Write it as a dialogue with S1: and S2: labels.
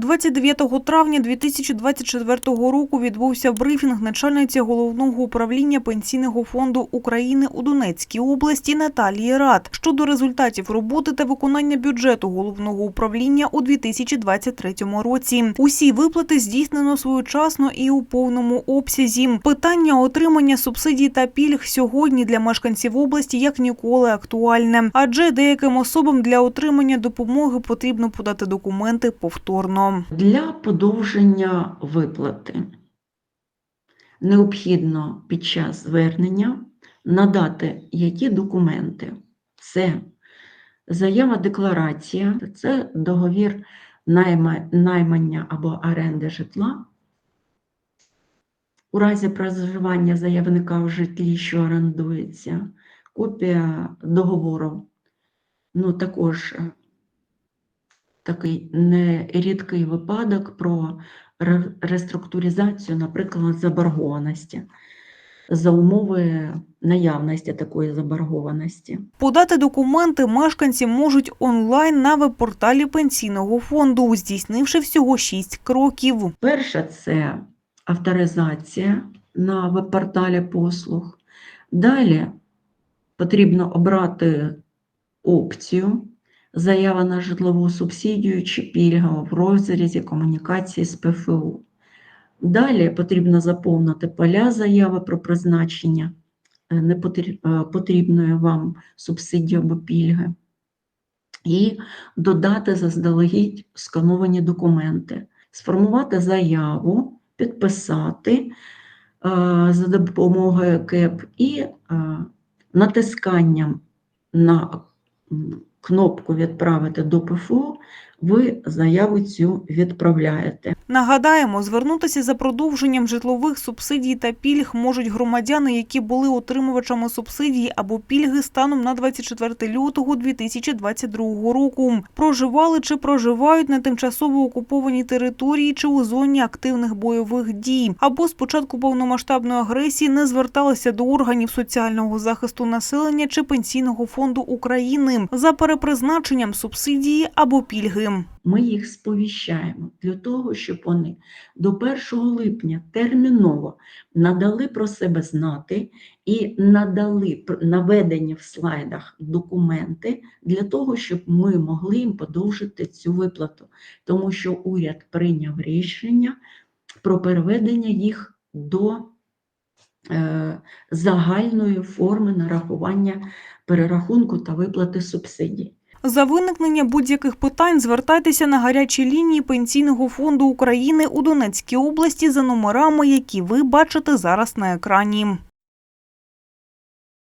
S1: 29 травня 2024 року відбувся брифінг начальниці головного управління пенсійного фонду України у Донецькій області Наталії Рад щодо результатів роботи та виконання бюджету головного управління у 2023 році. Усі виплати здійснено своєчасно і у повному обсязі. Питання отримання субсидій та пільг сьогодні для мешканців області як ніколи актуальне, адже деяким особам для отримання допомоги потрібно подати документи повторно.
S2: Для подовження виплати необхідно під час звернення надати які документи. Це заява декларація, це договір найма- наймання або оренди житла. У разі проживання заявника в житлі, що орендується, копія договору, ну також е, такий нерідкий випадок про реструктуризацію, наприклад, заборгованості за умови наявності такої заборгованості.
S1: Подати документи мешканці можуть онлайн на веб-порталі пенсійного фонду, здійснивши всього 6 кроків.
S2: Перше це авторизація на веб-порталі послуг. Далі потрібно обрати опцію заява на житлову субсидію чи пільга в розрізі комунікації з ПФУ. Далі потрібно заповнити поля заяви про призначення е, е, потрібної вам субсидії або пільги. І додати заздалегідь скановані документи, сформувати заяву, підписати е, за допомогою КЕП і натисканням на кнопку Відправити до ПФУ ви заяву цю відправляєте.
S1: Нагадаємо, звернутися за продовженням житлових субсидій та пільг можуть громадяни, які були отримувачами субсидій або пільги станом на 24 лютого 2022 року. Проживали чи проживають на тимчасово окупованій території чи у зоні активних бойових дій, або з початку повномасштабної агресії не зверталися до органів соціального захисту населення чи пенсійного фонду України за перепризначенням субсидії або пільги.
S2: Ми їх сповіщаємо для того, щоб вони до 1 липня терміново надали про себе знати і надали наведені в слайдах документи для того, щоб ми могли їм подовжити цю виплату, тому що уряд прийняв рішення про переведення їх до е, загальної форми нарахування перерахунку та виплати субсидій.
S1: За виникнення будь-яких питань звертайтеся на гарячі лінії Пенсійного фонду України у Донецькій області за номерами, які ви бачите зараз на екрані.